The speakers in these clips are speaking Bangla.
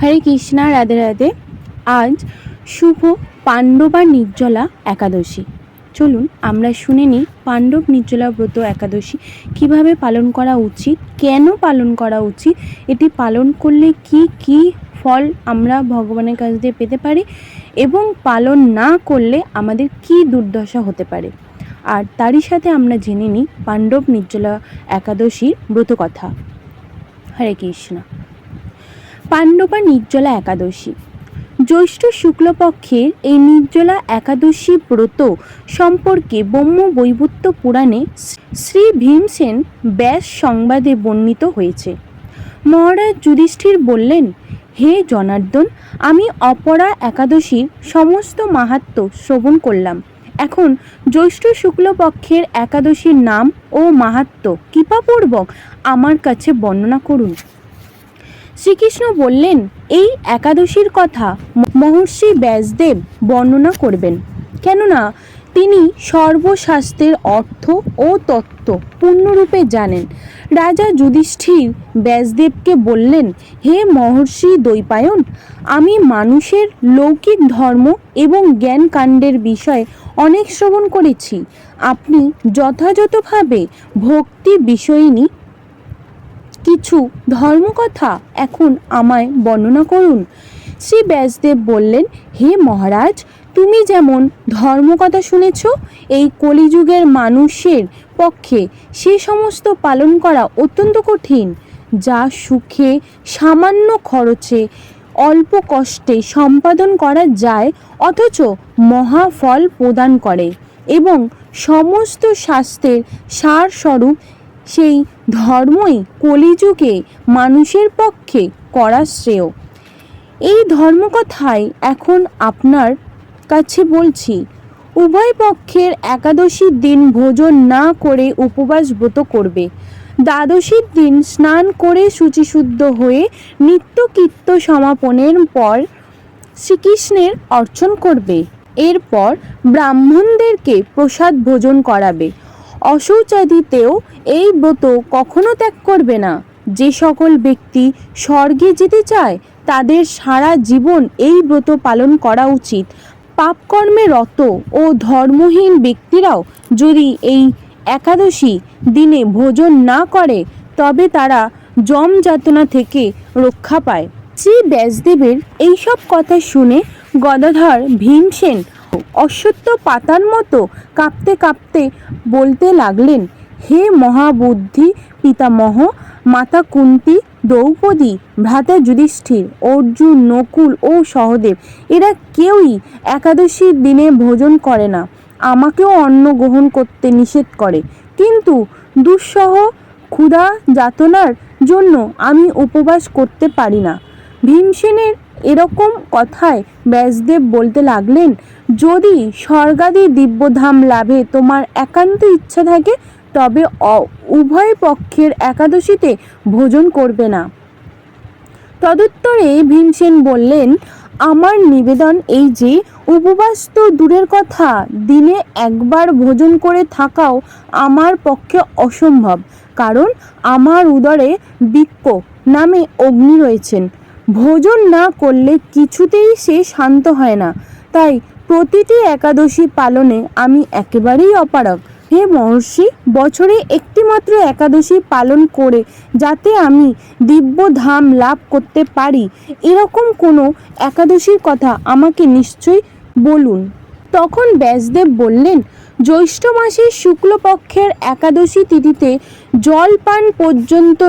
হরে কৃষ্ণা, রাধে রাধে। আজ শুভ পাণ্ডবা নির্জলা একাদশী। চলুন আমরা শুনে নিই পাণ্ডব, নির্জলা ব্রত একাদশী কীভাবে পালন করা উচিত, কেন পালন করা উচিত, এটি পালন করলে কি কি ফল আমরা ভগবানের কাছ দিয়ে পেতে পারি এবং পালন না করলে আমাদের কি দুর্দশা হতে পারে। আর তারই সাথে আমরা জেনে নিই পাণ্ডব, নির্জলা একাদশীর ব্রত কথা হরে কৃষ্ণ। পাণ্ডবা নির্জলা একাদশী। জ্যৈষ্ঠ শুক্লপক্ষের এই নির্জলা একাদশী ব্রত সম্পর্কে ব্রহ্ম বৈবুত্য পুরাণে শ্রী ভীমসেন ব্যাস সংবাদে বর্ণিত হয়েছে। মহারাজ যুধিষ্ঠির বললেন, হে জনার্দন, আমি অপরা একাদশীর সমস্ত মাহাত্ম শ্রবণ করলাম। এখন জ্যৈষ্ঠ শুক্লপক্ষের একাদশীর নাম ও মাহাত্ম্য কৃপাপূর্বক আমার কাছে বর্ণনা করুন। শ্রীকৃষ্ণ বললেন, এই একাদশীর কথা মহর্ষি ব্যাসদেব বর্ণনা করবেন। কেননা তিনি সর্বশাস্ত্রের অর্থ ও তত্ত্ব পূর্ণরূপে জানেন। রাজা যুধিষ্ঠির ব্যাসদেবকে বললেন, হে মহর্ষি দৈপায়ন আমি মানুষের লৌকিক ধর্ম এবং জ্ঞান কাণ্ডের বিষয়ে অনেক শ্রবণ করেছি। আপনি যথাযথভাবে ভক্তি বিষয়িনী কিছু ধর্মকথা এখন আমায় বর্ণনা করুন। শ্রী ব্যাসদেব বললেন, হে মহারাজ, তুমি যেমন ধর্মকথা শুনেছ, এই কলিযুগের মানুষের পক্ষে সে সমস্ত পালন করা অত্যন্ত কঠিন, যা সুখে সামান্য খরচে অল্প কষ্টে সম্পাদন করা যায়, অথচ মহাফল প্রদান করে এবং সমস্ত শাস্ত্রের সারস্বরূপ সেই ধর্মই কলিযুগে মানুষের পক্ষে করা শ্রেয়। এই ধর্মকথাই এখন আপনার কাছে বলছি, উভয় পক্ষের একাদশীর দিন ভোজন না করে উপবাস ব্রত করবে। দ্বাদশীর দিন স্নান করে শুচিশুদ্ধ হয়ে নিত্যকীর্ত সমাপনের পর শ্রীকৃষ্ণের অর্চন করবে। এরপর ব্রাহ্মণদেরকে প্রসাদ ভোজন করাবে। অশৌচাদিতেও এই ব্রত কখনো ত্যাগ করবে না। যে সকল ব্যক্তি স্বর্গে যেতে চায়, তাদের সারা জীবন এই ব্রত পালন করা উচিত। পাপকর্মে রত ও ধর্মহীন ব্যক্তিরাও যদি এই একাদশী দিনে ভোজন না করে, তবে তারা যম যাতনা থেকে রক্ষা পায়। শ্রী ব্যাসদেবের এইসব কথা শুনে গদাধর ভীমসেন অশ্বত্থ পাতার মতো কাঁপতে কাঁপতে বলতে লাগলেন, হে মহাবুদ্ধি পিতামহ, মাতা কুন্তি, দ্রৌপদী, ভ্রাতা যুধিষ্ঠির, অর্জুন, নকুল ও সহদেব, এরা কেউই একাদশীর দিনে ভোজন করে না। আমাকেও অন্ন গ্রহণ করতে নিষেধ করে। কিন্তু দুঃসহ ক্ষুধা যাতনার জন্য আমি উপবাস করতে পারি না। ভীমসেনের এরকম কথায় ব্যাসদেব বলতে লাগলেন, যদি স্বর্গাদি দিব্যধাম লাভে তোমার একান্ত ইচ্ছা থাকে, তবে উভয় পক্ষের একাদশীতে ভোজন করবে না। তদুত্তরে ভীমসেন বললেন, আমার নিবেদন এই যে, উপবাস তো দূরের কথা, দিনে একবার ভোজন করে থাকাও আমার পক্ষে অসম্ভব, কারণ আমার উদরে বৃক্ষ নামে অগ্নি রয়েছেন। ভোজন না করলে কিছুতেই সে শান্ত হয় না। তাই প্রতিটি একাদশী পালনে আমি একেবারেই অপারগ। হে মহর্ষি, বছরে একটিমাত্র একাদশী পালন করে যাতে আমি দিব্য ধাম লাভ করতে পারি, এরকম কোনো একাদশীর কথা আমাকে নিশ্চয়ই বলুন। তখন ব্যাসদেব বললেন, জ্যৈষ্ঠ মাসের শুক্লপক্ষের একাদশী তিথিতে জল পান পর্যন্ত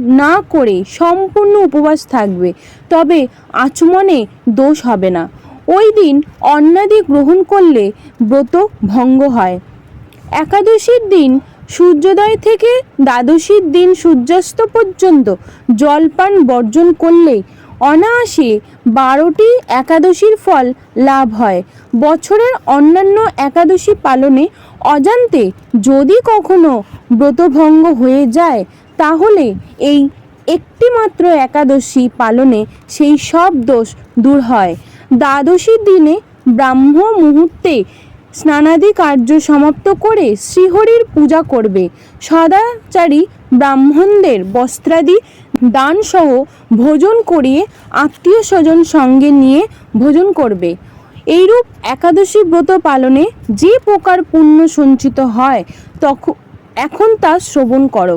ন- করে সম্পূর্ণ উপবাস থাকবে, তবে আচমনে দোষ হবে না। ওই দিন অন্নাদি গ্রহণ করলে ব্রত ভঙ্গ হয়। একাদশীর দিন সূর্যোদয় থেকে দ্বাদশীর দিন সূর্যাস্ত পর্যন্ত জলপান বর্জন করলে অনায়াসে বারোটি একাদশীর ফল লাভ হয়। বছরের অন্যান্য একাদশী পালনে অজান্তে যদি কখনো ব্রতভঙ্গ হয়ে যায় তাহলে এই একটিমাত্র একাদশী পালনে সেই সব দোষ দূর হয়। দ্বাদশীর দিনে ব্রাহ্ম মুহূর্তে স্নানাদি কার্য সমাপ্ত করে শ্রীহরির পূজা করবে। সদাচারী ব্রাহ্মণদের বস্ত্রাদি দানসহ ভোজন করিয়ে আত্মীয় স্বজন সঙ্গে নিয়ে ভোজন করবে। এইরূপ একাদশী ব্রত পালনে যে প্রকার পুণ্য সঞ্চিত হয় তখন এখন তা শ্রবণ করো।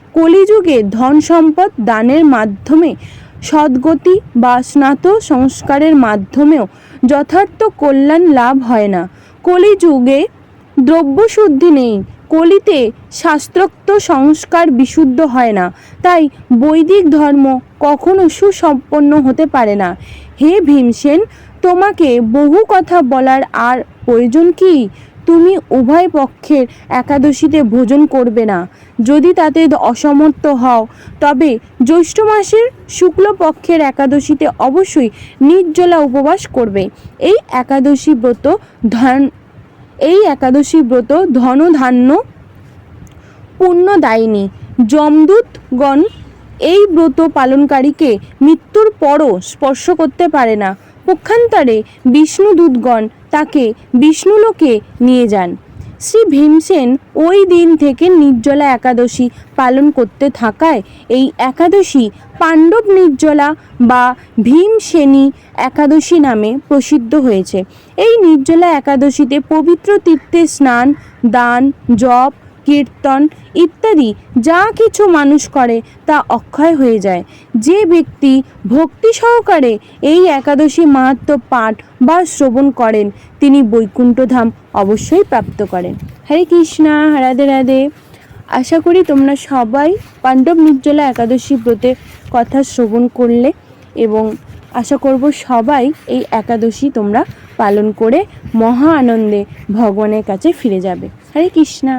কলিযুগে ধন সম্পদ দানের মাধ্যমে, সদ্গতি বা স্নাত সংস্কারের মাধ্যমেও যথার্থ কল্যাণ লাভ হয় না। কলিযুগে দ্রব্যশুদ্ধি নেই, কলিতে শাস্ত্রোক্ত সংস্কার বিশুদ্ধ হয় না, তাই বৈদিক ধর্ম কখনো সুসম্পন্ন হতে পারে না। হে ভীমসেন, তোমাকে বহু কথা বলার আর প্রয়োজন কি? তুমি উভয় পক্ষের একাদশীতে ভোজন করবে না। যদি তাতে অসমর্থ হও, তবে জ্যৈষ্ঠ মাসের শুক্লপক্ষের একাদশীতে অবশ্যই নির্জলা উপবাস করবে। এই একাদশী ব্রত ধন এই একাদশী ব্রত ধন ধান্য পুণ্যদায়িনী যমদূতগণ এই ব্রত পালনকারীকে মৃত্যুর পরও স্পর্শ করতে পারে না। পক্ষান্তরে বিষ্ণুদূতগণ তাকে বিষ্ণুলোকে নিয়ে যান। শ্রী ভীমসেন ওই দিন থেকে নির্জলা একাদশী পালন করতে থাকায় এই একাদশী পাণ্ডব নির্জলা বা ভীমসেনী একাদশী নামে প্রসিদ্ধ হয়েছে। এই নির্জলা একাদশীতে পবিত্র তীর্থে স্নান, দান, জপ কীর্তন ইত্যাদি যা কিছু মানুষ করে তা অক্ষয় হয়ে যায়। যে ব্যক্তি ভক্তি সহকারে এই একাদশী মাহাত্ম পাঠ বা শ্রবণ করেন, তিনি বৈকুণ্ঠধাম অবশ্যই প্রাপ্ত করেন। হরে কৃষ্ণা, রাধে রাধে। আশা করি তোমরা সবাই পাণ্ডব নির্জলা একাদশী ব্রতের কথা শ্রবণ করলে এবং আশা করব সবাই এই একাদশী তোমরা পালন করে মহা আনন্দে ভগবানের কাছে ফিরে যাবে। হরে কৃষ্ণা।